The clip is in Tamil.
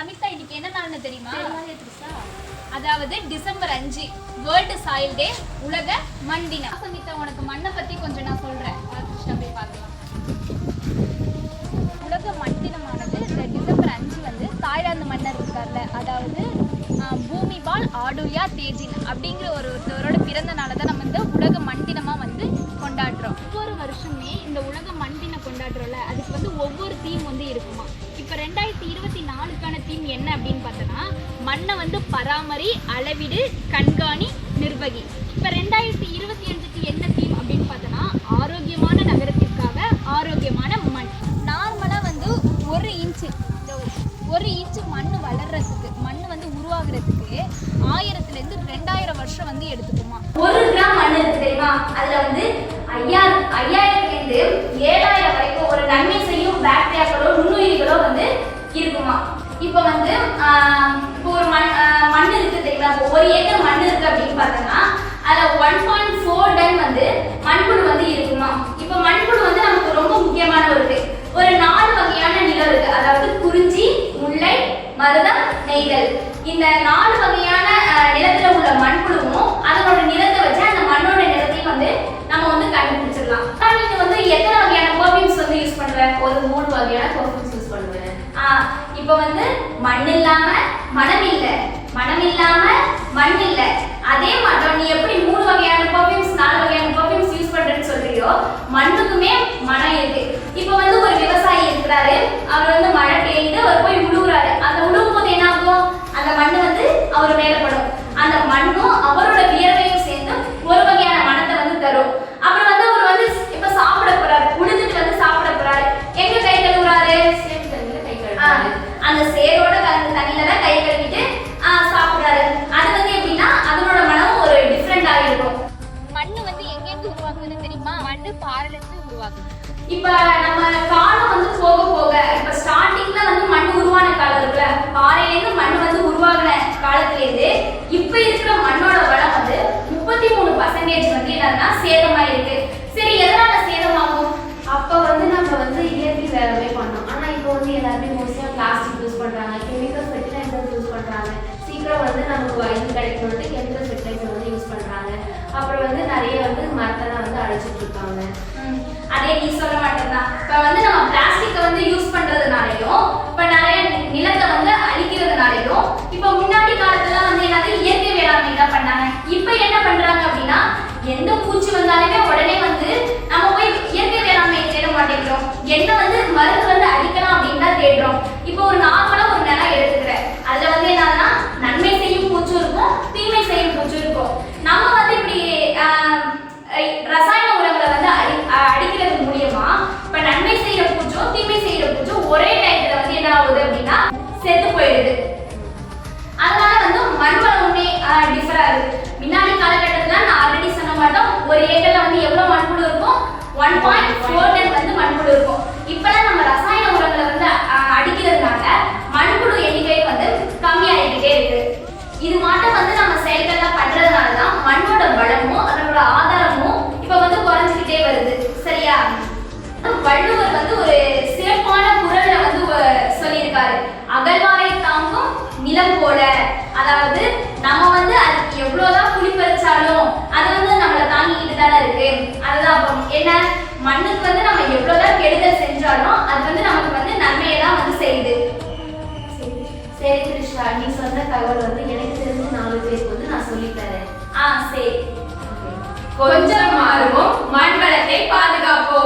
சமிதா இன்னைக்கு என்ன நாள்னு தெரியுமா? அதாவது டிசம்பர் அஞ்சு. வேர்ல்டு சாயில் டே உலக மண் தினம் சமிதா உனக்கு மண்ணை பத்தி கொஞ்சம் நான் சொல்றேன். போய் பார்க்கலாம். உலக மண் தினமானது இந்த டிசம்பர் அஞ்சு வந்து தாய்லாந்து மன்னர் இருக்கார்ல அதாவது பூமிபால் ஆடுயா தேஜின் அப்படிங்கிற ஒரு ஒருத்தவரோட பிறந்த நாளை தான் நம்ம இந்த உலக மண் தினமா வந்து கொண்டாடுறோம். ஒவ்வொரு வருஷமே இந்த உலக மண் தினம் கொண்டாடுறோம்ல அதுக்கு வந்து ஒவ்வொரு தீம் வந்து இருக்குமா? இப்போ ரெண்டாயிரத்தி இருபத்தி நாலுக்கான தீம் என்ன அப்படின்னு பார்த்தோன்னா மண்ணை வந்து பராமரி அளவிடு கண்காணி நிர்வகி. இப்போ ரெண்டாயிரத்தி இருபத்தி அஞ்சுக்கு என்ன தீம் அப்படின்னு பார்த்தோன்னா ஆரோக்கியமான நகரத்திற்காக ஆரோக்கியமான மண். நார்மலாக வந்து ஒரு இன்ச்சு ஒரு இன்ச்சு மண் வளர்றதுக்கு மண் வந்து உருவாகிறதுக்கு ஆயிரத்துலேருந்து ரெண்டாயிரம் வருஷம் வந்து எடுத்துக்குமா? ஒரு கிராம் மண் இருக்கு தெரியுமா? அதுல வந்து ஐயா ஐயாயிரத்துல இருந்து ஏழாயிரம் வரைக்கும் ஒரு நன்மை செய்யும் பாக்டீரியாக்களோ நுண்ணுயிரிகளோ வந்து இருக்குமா இப்போ வந்து இப்போ ஒரு மண் ஆஹ், மண் இருக்கு தெரியுங்களா இப்போ ஒரு ஏக்கர் மண் இருக்கு அப்படின்னு பார்த்தோம்னா அதுல ஒன் பாயிண்ட் ஃபோர் டன் வந்து மண்புழு வந்து இருக்குமா? இப்போ மண்புழு வந்து நமக்கு ரொம்ப முக்கியமான ஒரு ஒரு நாலு வகையான நிலம் இருக்கு. அதாவது குறிஞ்சி முல்லை மருதம் நெய்தல். இந்த நாலு வகையான அஹ், நிலத்துல உள்ள மண்புழுவும் அதனோட நிறத்தை வச்சு அந்த மண்ணோட நிறத்தையும் வந்து நம்ம வந்து கண்டுபிடிச்சிடலாம் ஆனா நீங்க வந்து எத்தனை வகையான பர்ஃபியூம்ஸ் வந்து யூஸ் பண்ற ஒரு மூணு வகையான பர்ஃபியூம்ஸ் யூஸ் பண்ணுவேன் ஆ இப்போ வந்து மண் இல்லாம மனம் இல்ல மனம் இல்லாம மண் இல்ல அதே மாதிரி நீ எப்படி மூணு வகையான பர்ஃபியூம்ஸ் நாலு வகையான பர்ஃபியூம்ஸ் யூஸ் பண்றேன்னு சொல்றியோ மண்ணுக்குமே மனம் இருக்கு. இப்போ வந்து ஒரு விவசாயி இருக்கிறாரு. அவர் வந்து மழை பெய்யுது அவர் போய் உழுகுறாரு அந்த உழுவு இப்போ நம்ம காலம் வந்து போக போக இப்ப ஸ்டார்டிங்ல வந்து மண் உருவான காலம் இருக்குல்ல பாறையில மண் வந்து உருவாகின காலத்திலேருந்து இப்போ இப்ப இருக்கிற மண்ணோட வளம் வந்து முப்பத்தி மூணு பர்சன்டேஜ் வந்து என்னன்னா சேதமாயிருக்கு சரி எதனால சேதமாகும்? அப்ப வந்து நம்ம வந்து இயற்கை வேலைமே பண்ணோம் ஆனா இப்போ வந்து எல்லாருமே மோஸ்ட்லியா பிளாஸ்டிக் யூஸ் பண்றாங்க கெமிக்கல் ஃபெர்டிலைசர் யூஸ் பண்றாங்க. சீக்கிரம் வந்து நமக்கு இது கிடைக்கணும்னு கெமிக்கல் ஃபெர்டிலைசர் வந்து யூஸ் பண்றாங்க. அப்புறம் வந்து நிறைய வந்து மரத்தை வந்து அழைச்சிட்டு அதே நீ சொல்ல மாட்டேன்னா. இப்ப வந்து நம்ம பிளாஸ்டிக்கை வந்து யூஸ் பண்றதுனாலயும் இப்போ நிறைய நிலத்தை வந்து அழிக்கிறதுனாலையும் இப்போ முன்னாடி காலத்துல வந்து என்னது இயற்கை வேளாண்மை தான் பண்ணாங்க. இப்போ என்ன பண்றாங்க அப்படின்னா எந்த பூச்சி வந்தாலுமே உடனே வந்து நம்ம போய் இயற்கை வேளாண்மை தேட மாட்டேங்கிறோம். என்ன வந்து மருந்து வந்து அடிக்கலாம் அப்படின்னு தான் தேடுறோம். இப்போ ஒரு நார்மலாக ஒரு நிலம் எடுத்துக்கிறேன். அதில் வந்து என்னன்னா நன்மை செய்யும் பூச்சும் இருக்கும் தீமை செய்யும் பூச்சும் இருக்கும். நம்ம வந்து இப்படி ரசாயன உரங்களை வந்து அடி அடிக்கிறது மூலியமா இப்ப நன்மை செய்யற பூச்சும் தீமை செய்யற பூச்சும் ஒரே டயத்துல ஆகுது அப்படின்னா செத்து போயிடுது அதனால வந்து மண் வளமுமே டிஃபர் ஆகுது முன்னாடி காலகட்டத்துல நான் ஆல்ரெடி சொன்ன மாட்டோம் ஒரு ஏக்கர்ல வந்து எவ்வளவு மண்புழு இருக்கும் ஒன் பாயிண்ட் ஃபோர் டன் வந்து மண்புழு இருக்கும் இப்பெல்லாம் நம்ம ரசாயன உரங்களை வந்து அஹ், அடிக்கிறதுனால மண்புழு எண்ணிக்கை வந்து கம்மியாகிக்கிட்டே இருக்கு இது மட்டும் வந்து நம்ம செயல்கள்லாம் பண்றதுனால தான் மண்ணோட வளமும் அதனோட ஆதாரமும் இப்ப வந்து குறைஞ்சிக்கிட்டே வருது சரியா வள்ளுவர் வந்து ஒரு சிறப்பான குரல்ல வந்து ஒ- சொல்லியிருக்காரு அகழ்வாரை தாங்கும் நிலம் போல. அதாவது நம்ம வந்து அதுக்கு எவ்வளவுதான் குழி பறிச்சாலும் அது வந்து நம்மளை தாங்கிக்கிட்டு தானே இருக்கு. அதுதான் அப்போ என்ன? மண்ணுக்கு வந்து நம்ம எவ்வளவுதான் கெடுதல் செஞ்சாலும் அது வந்து நமக்கு வந்து நன்மையை தான் வந்து செய்யுது. சரி திருஷா கிருஷ்ணா நீ சொன்ன தகவல் வந்து எனக்கு தெரிஞ்ச நாலு பேருக்கு வந்து நான் சொல்லித்தரேன் ஆ சரி. கொஞ்சம் மாறுவோம் மண் வளத்தை பாதுகாப்போம்.